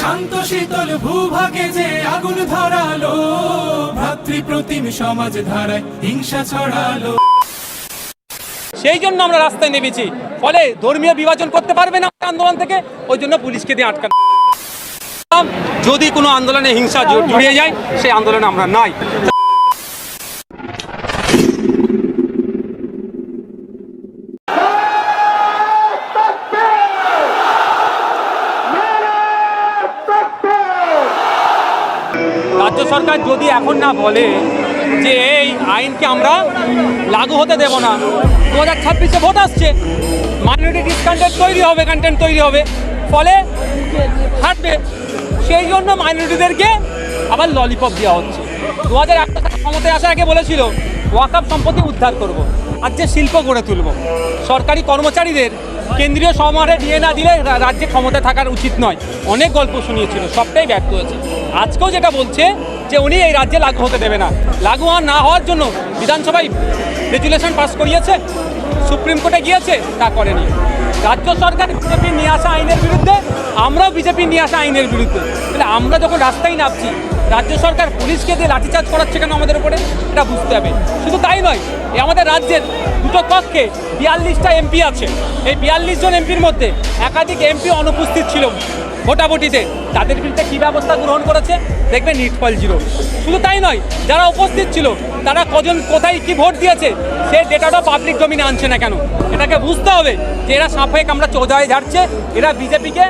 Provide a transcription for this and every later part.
শান্ত শীতল ভূভাগে যে আগুন ধরালো, ভ্রাতৃপ্রতিম সমাজ ধারায় হিংসা ছড়ালো। সেই জন্য আমরা রাস্তায় নেমেছি। ফলে ধর্মীয় বিভাজন করতে পারবে না আন্দোলন থেকে, ওই জন্য পুলিশকে দিয়ে আটকানো। যদি কোনো আন্দোলনে হিংসা জড়িয়ে যায়, সেই আন্দোলনে আমরা নাই। রাজ্য সরকার যদি এখন না বলে যে এই আইনকে আমরা লাগু হতে দেব না, দু হাজার ছাব্বিশে ভোট আসছে। মাইনরিটি ডিসকান্টেন্ট তৈরি হবে কন্টেন্ট তৈরি হবে। ফলে হাঁটবে। সেই জন্য মাইনরিটিদেরকে আবার ললিপপ দেওয়া হচ্ছে। দু হাজার এক ক্ষমতায় আসার আগে বলেছিল ওয়াকাপ সম্পত্তি উদ্ধার করব। আর যে শিল্প গড়ে তুলব। সরকারি কর্মচারীদের কেন্দ্রীয় সমারে দিয়ে না দিলে রাজ্যে ক্ষমতা থাকার উচিত নয়। অনেক গল্প শুনিয়েছিল, সবটাই ব্যর্থ হয়েছে। আজকেও যেটা বলছে যে উনি এই রাজ্যে লাগু হতে দেবে না। লাগু না হওয়ার জন্য বিধানসভায় রেজুলেশন পাস করিয়েছে, সুপ্রিম কোর্টে গিয়েছে, তা করেনি। রাজ্য সরকার বিজেপি নিয়ে আসা আইনের বিরুদ্ধে, আমরাও বিজেপি নিয়ে আসা আইনের বিরুদ্ধে। তাহলে আমরা যখন রাস্তায় নামছি, রাজ্য সরকার পুলিশকে দিয়ে লাঠিচার্জ করাচ্ছে কেন আমাদের উপরে, এটা বুঝতে হবে। শুধু তাই নয়, এই আমাদের রাজ্যের দুটো কক্ষে বিয়াল্লিশটা এমপি আছে। এই বিয়াল্লিশ জন এমপির মধ্যে একাধিক এমপি অনুপস্থিত ছিল। ভোটাভুটিতে। তাদের বিরুদ্ধে কী ব্যবস্থা গ্রহণ করেছে দেখবেন নিটফল জিরো। শুধু তাই নয়, যারা উপস্থিত ছিল, তারা কজন কোথায় কি ভোট দিয়েছে, সে ডেটাটাও পাবলিক ডোমিনে আনছে না কেন? এটাকে বুঝতে হবে যে এরা সাফেক আমরা চোজায় ঝাড়ছে, এরা বিজেপিকে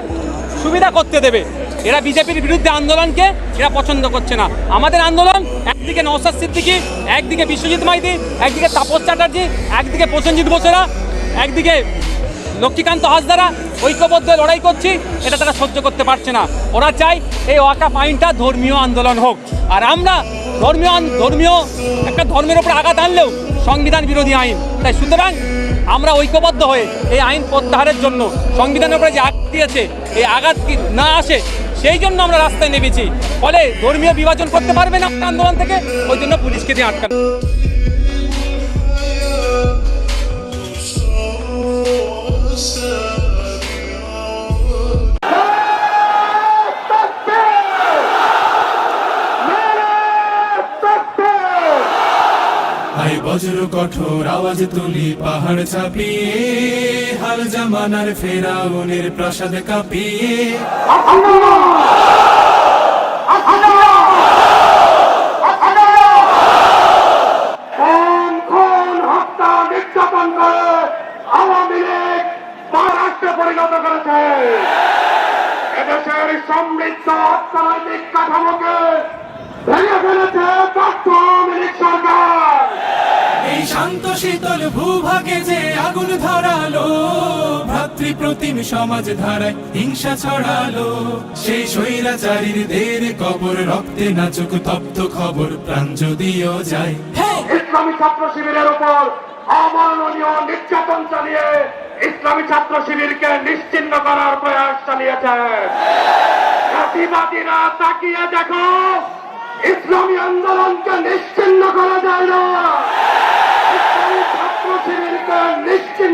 সুবিধা করতে দেবে। এরা বিজেপির বিরুদ্ধে আন্দোলনকে এরা পছন্দ করছে না। আমাদের আন্দোলন, একদিকে নওসাদ সিদ্দিকি, একদিকে বিশ্বজিৎ মাইতি, একদিকে তাপস চ্যাটার্জি, একদিকে প্রসেনজিৎ বসেরা, একদিকে লক্ষ্মীকান্ত হাসদারা ঐক্যবদ্ধ লড়াই করছি, এটা তারা সহ্য করতে পারছে না। ওরা চায় এই ওয়াকাপ আইনটা ধর্মীয় আন্দোলন হোক। আর আমরা ধর্মীয় ধর্মীয় একটা ধর্মের ওপর আঘাত আনলেও সংবিধান বিরোধী আইন। তাই সুতরাং আমরা ঐক্যবদ্ধ হয়ে এই আইন প্রত্যাহারের জন্য সংবিধানের উপরে যে আঘাত দিয়েছে, এই আঘাত কি না আসে, সেই জন্য আমরা রাস্তায় নেমেছি। ফলে ধর্মীয় বিভাজন করতে পারবে না আন্দোলন থেকে, ওই জন্য পুলিশকে দিয়ে আটকানো। আই বজ্র কঠোর আওয়াজ তুলি, পাহাড় ছাপিয়ে হাল জামানার ফেরাউনের প্রাসাদ কাঁপিয়ে। সমৃদ্ধ অর্থনৈতিক কাঠামোকে শীতল ভূভাগে যে আগুন ধরালো ভ্রাতৃপ্রতিম সমাজ ধারায় হিংসা ছড়ালো। সেই স্বৈরাচারীর দের কবর রক্তে নাচুক তপ্ত খবর প্রাণ যদিও যায়। ইসলামী ছাত্র শিবিরের উপর অমাননীয় নির্যাতন চালিয়ে ইসলামী ছাত্র শিবিরকে নিশ্চিন্ন করার প্রয়াস চালিয়েছে। জাতিবাদীরা তাকিয়ে দেখো ইসলামী আন্দোলনকে নিশ্চিন্ন করা যায় না ইসলামী ছাত্র শিবিরকে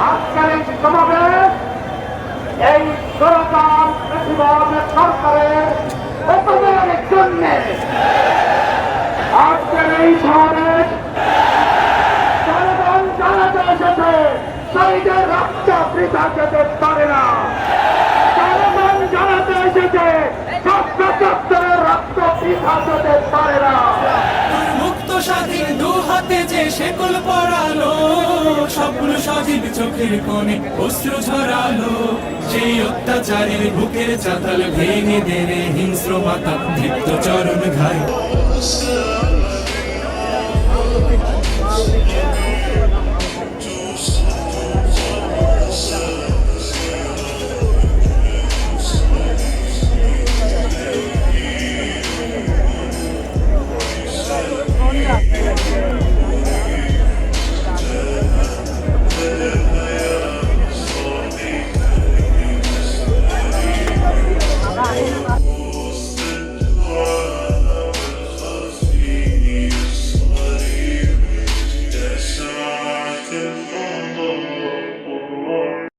আজকের এই সমাবেশ এই সরকার সরকারের অপমানের জন্য। আজকের এই রক্ত পৃথা হাতে যে শেকল পড়ালো স্বপ্ন সজীব চোখের কোণে অস্ত্র ঝরালো। সেই অত্যাচারের বুকের চাতাল ভেঙে দেবে হিংস্র মাতা দীপ্ত চরণ ঘাই।